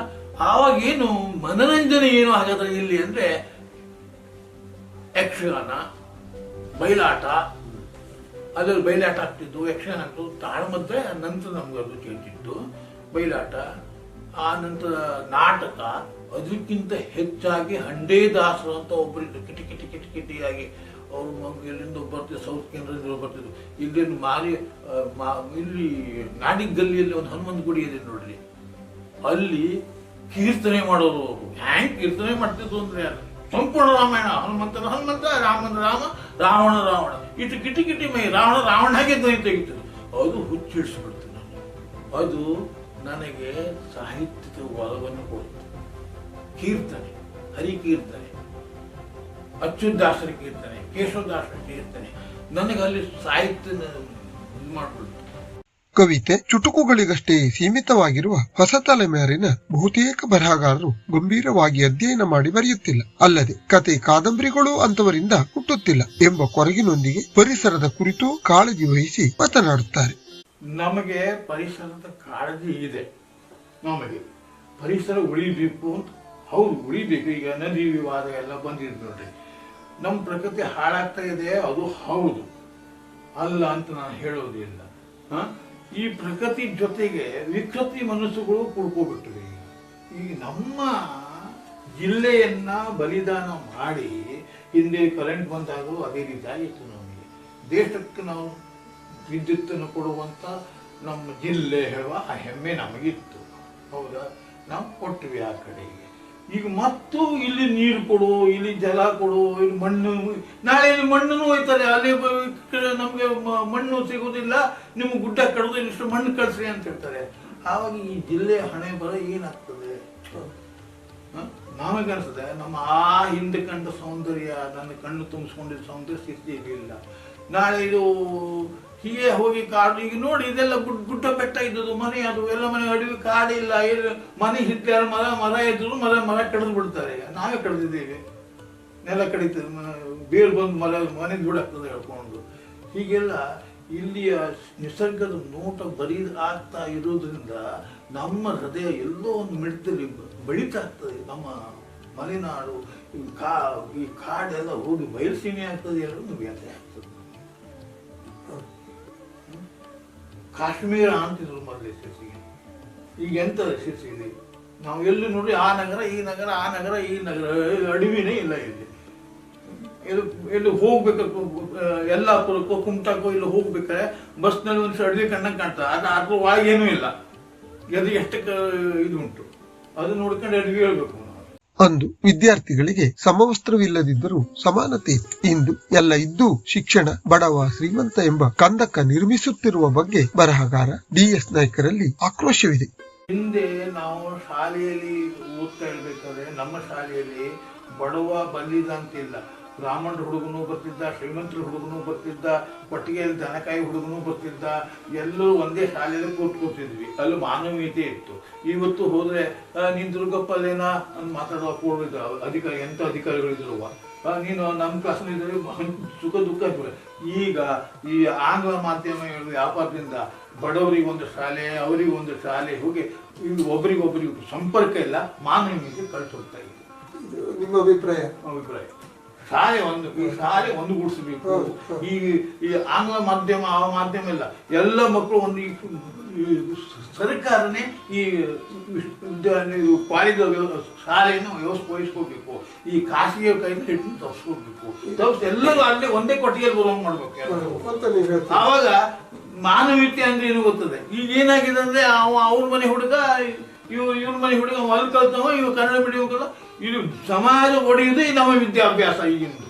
S2: ಆವಾಗ ಏನು ಮನರಂಜನೆ ಏನು ಹಾಗಾದ್ರೆ ಇಲ್ಲಿ ಅಂದ್ರೆ ಯಕ್ಷಗಾನ, ಬಯಲಾಟ, ಅದ್ರಲ್ಲಿ ಬಯಲಾಟ ಆಗ್ತಿದ್ದು ಯಕ್ಷಗಾನ ಆಗ್ತಿದ್ದು ತಾಳ್ಮದ್ರೆ ನಂತರ ನಮ್ಗೆ ಅದು ಕೇಳ್ತಿತ್ತು ಬಯಲಾಟ, ಆ ನಂತರ ನಾಟಕ, ಅದಕ್ಕಿಂತ ಹೆಚ್ಚಾಗಿ ಹಂಡೇ ದಾಸರು ಅಂತ ಒಬ್ಬರಿದ್ದು ಕಿಟಿ ಕಿಟಿ ಕಿಟಿಯಾಗಿ ಅವರು ಎಲ್ಲಿಂದ ಬರ್ತಿದ್ರು ಸೌತ್ ಕೇಂದ್ರದಿಂದ ಬರ್ತಿದ್ರು. ಇಲ್ಲಿಂದ ಮಾರಿ ಇಲ್ಲಿ ನಾಡಿಗ್ ಗಲ್ಲಿಯಲ್ಲಿ ಒಂದು ಹನುಮಂತ ಗುಡಿ ಇದೆ ನೋಡ್ರಿ. ಅಲ್ಲಿ ಕೀರ್ತನೆ ಮಾಡೋರು ಅವರು. ಹ್ಯಾಂಗ್ ಕೀರ್ತನೆ ಮಾಡ್ತಿದ್ರು ಅಂದ್ರೆ ಸಂಪೂರ್ಣ ರಾಮಾಯಣ. ಹನುಮಂತನ ಹನುಮಂತ, ರಾಮನ ರಾಮ, ರಾವಣ ರಾವಣ. ಇಟ್ಟು ಕಿಟಿ ಕಿಟಿ ಮೈ, ರಾವಣ ರಾವಣ ಹಾಗೆ ಧ್ವನಿ ತೆಗಿತಿದ್ರು. ಅದು ಹುಚ್ಚಿಡಿಸ್ಬಿಡ್ತು ನಾನು ಅದು ನನಗೆ ಸಾಹಿತ್ಯದ ಒಲವನ್ನು ಕೊಡ್ತು. ಕೀರ್ತನೆ, ಹರಿಕೀರ್ತನೆ. ಅಚ್ಯುದಾಸರ ಕೀರ್ತನೆ ಕೇಶವದಾಸರ ಕೀರ್ತನೆ ನನಗೆ ಅಲ್ಲಿ ಸಾಹಿತ್ಯ ಇದು ಮಾಡ್ಬಿಡ್ತು
S1: ಕವಿತೆ ಚುಟುಕುಗಳಿಗಷ್ಟೇ ಸೀಮಿತವಾಗಿರುವ ಹೊಸ ತಲೆಮಾರಿನ ಬಹುತೇಕ ಬರಹಗಾರರು ಗಂಭೀರವಾಗಿ ಅಧ್ಯಯನ ಮಾಡಿ ಬರೆಯುತ್ತಿಲ್ಲ. ಅಲ್ಲದೆ ಕತೆ ಕಾದಂಬರಿಗಳು ಅಂತವರಿಂದ ಹುಟ್ಟುತ್ತಿಲ್ಲ ಎಂಬ ಕೊರಗಿನೊಂದಿಗೆ ಪರಿಸರದ ಕುರಿತು ಕಾಳಜಿ ವಹಿಸಿ ಮಾತನಾಡುತ್ತಾರೆ.
S2: ನಮಗೆ ಪರಿಸರದ ಕಾಳಜಿ ಇದೆ. ನಮಗೆ ಪರಿಸರ ಉಳಿಬೇಕು ಅಂತ ಹೌದು ಉಳಿಬೇಕು ಈಗ ನದಿ ವಿವಾದ ಎಲ್ಲ ಬಂದಿದೆ ನೋಡ್ರಿ. ನಮ್ಮ ಪ್ರಕೃತಿ ಹಾಳಾಗ್ತಾ ಇದೆ, ಅದು ಹೌದು. ಅಲ್ಲ ಅಂತ ನಾನು ಹೇಳೋದಿಲ್ಲ? ಈ ಪ್ರಕೃತಿ ಜೊತೆಗೆ ವಿಕೃತಿ ಮನಸ್ಸುಗಳು ಕುಡ್ಕೋಬಿಟ್ಟಿವೆ ಈಗ. ನಮ್ಮ ಜಿಲ್ಲೆಯನ್ನ ಬಲಿದಾನ ಮಾಡಿ ಹಿಂದೆ ಕರೆಂಟ್ ಬಂದಾಗಲೂ ಅದೇ ರೀತಿ ಆಗಿತ್ತು ನಮಗೆ. ದೇಶಕ್ಕೆ ನಾವು ವಿದ್ಯುತ್ತನ್ನು ಕೊಡುವಂತ ನಮ್ಮ ಜಿಲ್ಲೆ ಹೇಳುವ ಆ ಹೆಮ್ಮೆ ನಮಗಿತ್ತು. ಹೌದಾ? ನಾವು ಕೊಟ್ವಿ ಆ ಕಡೆಗೆ. ಈಗ ಮತ್ತು ಇಲ್ಲಿ ನೀರು ಕೊಡು, ಇಲ್ಲಿ ಜಲ ಕೊಡು, ಇಲ್ಲಿ ಮಣ್ಣು, ನಾಳೆ ಇಲ್ಲಿ ಮಣ್ಣು ಹೋಯ್ತಾರೆ ಅಲ್ಲಿ ನಮ್ಗೆ ಮಣ್ಣು ಸಿಗೋದಿಲ್ಲ ನಿಮ್ಮ ಗುಡ್ಡ ಕಡಿದು ಇಷ್ಟು ಮಣ್ಣು ಕಳಿಸ್ರಿ ಅಂತ ಹೇಳ್ತಾರೆ. ಆವಾಗ ಈ ಜಿಲ್ಲೆಯ ಹಣೆ ಬರ ಏನಾಗ್ತದೆ? ನಮಗೆ ನಮಗನ್ಸ್ತದೆ ನಮ್ಮ ಆ ಹಿಂದೆ ಕಂಡ ಸೌಂದರ್ಯ, ನನ್ನ ಕಣ್ಣು ತುಂಬಿಸ್ಕೊಂಡಿದ್ದ ಸೌಂದರ್ಯ ಸ್ಥಿತಿ ಇರಲಿಲ್ಲ. ನಾಳೆ ಇದು ಹೀಗೆ ಹೋಗಿ ಕಾಡು, ಈಗ ನೋಡಿ ಇದೆಲ್ಲ ಗುಡ್, ಗುಡ್ಡ ಬೆಟ್ಟ ಇದ್ದದ್ದು, ಮನೆ ಅದು, ಎಲ್ಲ ಮನೆ ಅಡವಿ ಕಾಡಿಲ್ಲ ಏನು ಮನೆ ಹಿಟ್ಟಾರ ಮರ ಮರ ಇದ್ರು ಮರ ಮರ ಕಡಿದು ಬಿಡ್ತಾರೆ ನಾವೇ ಕಡಿದಿದ್ದೇವೆ. ನೆಲ ಕಡಿತದೆ ಬೇರ್ ಬಂದು ಮರ, ಮನೆ ಬಿಡಾಗ್ತದೆ ಹೇಳ್ಕೊಂಡು. ಹೀಗೆಲ್ಲ ಇಲ್ಲಿಯ ನಿಸರ್ಗದ ನೋಟ ಬರೀ ಆಗ್ತಾ ಇರೋದ್ರಿಂದ ನಮ್ಮ ಹೃದಯ ಎಲ್ಲೋ ಒಂದು ಮಿಡ್ತಲ್ಲಿ ಬೆಳೀತಾ ಆಗ್ತದೆ. ನಮ್ಮ ಮಲೆನಾಡು, ಈ ಕಾ, ಈ ಕಾಡೆಲ್ಲ ಹೋಗಿ ಬಯಲ್ಸೀಮೆ ಆಗ್ತದೆ ಹೇಳೋದು ವ್ಯಥೆ ಕಾಶ್ಮೀರ ಅಂತಿದ್ರು ಮೊದಲು ಶಿರ್ಸಿಗೆ ಈಗ ಎಂತ ಶಿರ್ಸಿಗೆ ನಾವು ಎಲ್ಲಿ ನೋಡಿ ಆ ನಗರ, ಈ ನಗರ, ಆ ನಗರ, ಈ ನಗರ ಅಡವಿನೇ ಇಲ್ಲ ಇಲ್ಲಿ. ಇದು ಇಲ್ಲಿ ಹೋಗ್ಬೇಕು ಎಲ್ಲಾಪುರಕ್ಕೋ ಕುಮಟಾಕ್ಕೋ, ಇಲ್ಲಿ ಹೋಗ್ಬೇಕಾದ್ರೆ ಬಸ್ನಲ್ಲಿ ಒಂದು ಅಡವಿ ಕಣ್ಣಂಗೆ ಕಾಣ್ತದೆ. ಅದು ಅದ್ರ ಒಳಗೇನೂ ಇಲ್ಲ. ಅದು ಎಷ್ಟು ಇದು ಉಂಟು? ಅದು ನೋಡ್ಕೊಂಡು ಅಡವಿ ಹೇಳ್ಬೇಕು.
S1: ಅಂದು ವಿದ್ಯಾರ್ಥಿಗಳಿಗೆ ಸಮವಸ್ತ್ರವಿಲ್ಲದಿದ್ದರೂ ಸಮಾನತೆ ಇತ್ತು ಇಂದು ಎಲ್ಲ ಇದ್ದು ಶಿಕ್ಷಣ ಬಡವ ಶ್ರೀಮಂತ ಎಂಬ ಕಂದಕ ನಿರ್ಮಿಸುತ್ತಿರುವ ಬಗ್ಗೆ ಬರಹಗಾರ ಡಿಎಸ್ ನಾಯ್ಕರಲ್ಲಿ ಆಕ್ರೋಶವಿದೆ.
S2: ಹಿಂದೆ ನಾವು ಶಾಲೆಯಲ್ಲಿ ಓದ್ತಾ ಇರ್ಬೇಕಾದ್ರೆ ನಮ್ಮ ಶಾಲೆಯಲ್ಲಿ ಬಡವ ಬಲ್ಲಿದ ಬ್ರಾಹ್ಮಣರ ಹುಡುಗನು ಬರ್ತಿದ್ದ ಶ್ರೀಮಂತರ ಹುಡುಗನು ಬರ್ತಿದ್ದ ಕೊಟ್ಟಿಗೆಯಲ್ಲಿ ದನಕಾಯಿ ಹುಡುಗನು ಬರ್ತಿದ್ದ ಎಲ್ಲರೂ ಒಂದೇ ಶಾಲೆಯಲ್ಲಿ ಕೂತ್ಕೊತಿದ್ವಿ ಅಲ್ಲಿ ಮಾನವೀಯತೆ ಇತ್ತು. ಇವತ್ತು ಹೋದ್ರೆ ನೀನ್ ದುರ್ಗಪ್ಪಲ್ಲೇನ? ಅಂತ ಮಾತಾಡುವ ಕೂಡ ಅಧಿಕಾರಿ ಎಂತ ಅಧಿಕಾರಿಗಳಿದ್ರು ಆ, ನೀನು ನಮ್ಮ ಕ್ಲಾಸ್ನಲ್ಲಿ ಸುಖ ದುಃಖ. ಈಗ ಈ ಆಂಗ್ಲ ಮಾಧ್ಯಮ ವ್ಯಾಪಾರದಿಂದ ಬಡವರಿಗೆ ಒಂದು ಶಾಲೆ ಅವರಿಗೆ ಒಂದು ಶಾಲೆ ಹೋಗಿ ಒಬ್ರಿಗೊಬ್ರಿಗೆ ಸಂಪರ್ಕ ಇಲ್ಲ ಮಾನವೀಯತೆ ಕಳಿಸ್ತಾ ಇದೆ
S1: ನಿಮ್ಮ ಅಭಿಪ್ರಾಯ?
S2: ಅಭಿಪ್ರಾಯ. ಶಾಲೆ ಒಂದು ಈ ಶಾಲೆ
S1: ಒಂದು ಗುಡಿಸ್ಬೇಕು.
S2: ಈ ಈ ಆಂಗ್ಲ ಮಾಧ್ಯಮ ಆ ಮಾಧ್ಯಮ ಇಲ್ಲ. ಎಲ್ಲ ಮಕ್ಕಳು ಒಂದು ಈ ಸರ್ಕಾರನೇ ಈ ಕಾಲೇಜು ಶಾಲೆಯನ್ನು ವ್ಯವಸ್ಥೆ ವಹಿಸ್ಕೋಬೇಕು ಈ ಖಾಸಗಿ ಕೈಯಿಂದ ಹಿಡಿದು ತಪ್ಪಿಸ್ಕೋಬೇಕು ತಪ್ಪಿಸ್ ಎಲ್ಲರೂ ಅಲ್ಲೇ ಒಂದೇ ಕೊಟ್ಟಿಗೆಯಲ್ಲಿ ಬರೋಂಗ್ ಮಾಡ್ಬೇಕು. ಆವಾಗ ಮಾನವೀಯತೆ ಅಂದ್ರೆ ಏನು ಗೊತ್ತದೆ? ಈಗ ಏನಾಗಿದೆ ಅಂದ್ರೆ ಅವ ಅವ್ರ ಮನೆ ಹುಡುಗ ಇವ್ ಇವ್ರ ಮನೆ ಹುಡುಗ ಅಲ್ಲಿ ಕಲ್ತವ ಇವ್ ಕನ್ನಡ ಮೀಡಿಯಂ ಕಲ ಇದು ಸಮಾಜ ಒಡೆಯುವುದೇ ನಮ್ಮ ವಿದ್ಯಾಭ್ಯಾಸ ಈಗಿಂದು.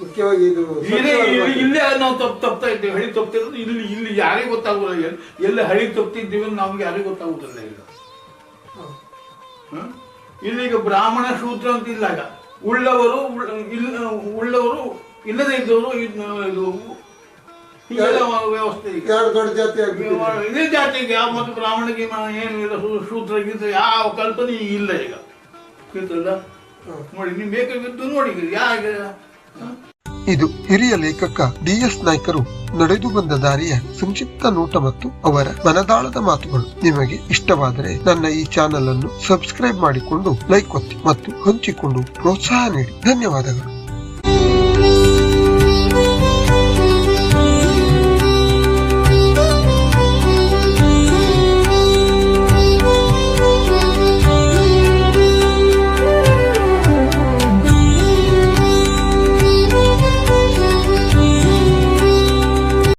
S1: ಮುಖ್ಯವಾಗಿ ಇದು
S2: ಇಲ್ಲೇ ಇಲ್ಲಿ- ಇಲ್ಲೇ ನಾವು ತಪ್ಪು ತಪ್ತಾ ಇದ್ದೇವೆ ಹಳಿ ತಪ್ತಿರೋದು ಇಲ್ಲಿ ಇಲ್ಲಿ ಯಾರಿಗೂ ಗೊತ್ತಾಗುದಿಲ್ಲ ಎಲ್ಲಿ ಹಳಿ ತಪ್ತಿದ್ದೀವಿ ಅಂತ ನಮ್ಗೆ ಯಾರಿಗೂ ಗೊತ್ತಾಗುದಿಲ್ಲ ಈಗ. ಹ್ಮ್? ಇಲ್ಲೀಗ ಬ್ರಾಹ್ಮಣ ಸೂತ್ರ ಅಂತ ಇಲ್ಲಾಗ ಉಳ್ಳವರು ಇಲ್ಲ ಉಳ್ಳವರು ಇಲ್ಲದೇ ಇದ್ದವರು ಇದು ವ್ಯವಸ್ಥೆ
S1: ಎರಡು ದೊಡ್ಡ ಜಾತಿ
S2: ಇದೇ ಜಾತಿಗೆ ಯಾವ ಮತ್ತು ಬ್ರಾಹ್ಮಣಿಗೆ ಏನು ಇಲ್ಲ ಶೂದ್ರ ಗೀತ್ರ ಯಾವ ಕಲ್ಪನೆ ಈಗ ಇಲ್ಲ ಈಗ. ಗೊತ್ತಲ್ಲ ನೋಡಿ ನೀವು ಬೇಕಾಗಿದ್ದು ನೋಡಿ ಯಾಕೆ
S1: ಇದು ಹಿರಿಯ ಲೇಖಕ ಡಿಎಸ್ ನಾಯ್ಕರು ನಡೆದು ಬಂದ ದಾರಿಯ ಸಂಕ್ಷಿಪ್ತ ನೋಟ ಮತ್ತು ಅವರ ಮನದಾಳದ ಮಾತುಗಳು. ನಿಮಗೆ ಇಷ್ಟವಾದರೆ ನನ್ನ ಈ ಚಾನೆಲ್ ಅನ್ನು ಸಬ್ಸ್ಕ್ರೈಬ್ ಮಾಡಿಕೊಂಡು ಲೈಕ್ ಒತ್ತಿ ಮತ್ತು ಹಂಚಿಕೊಂಡು ಪ್ರೋತ್ಸಾಹ ನೀಡಿ. ಧನ್ಯವಾದಗಳು.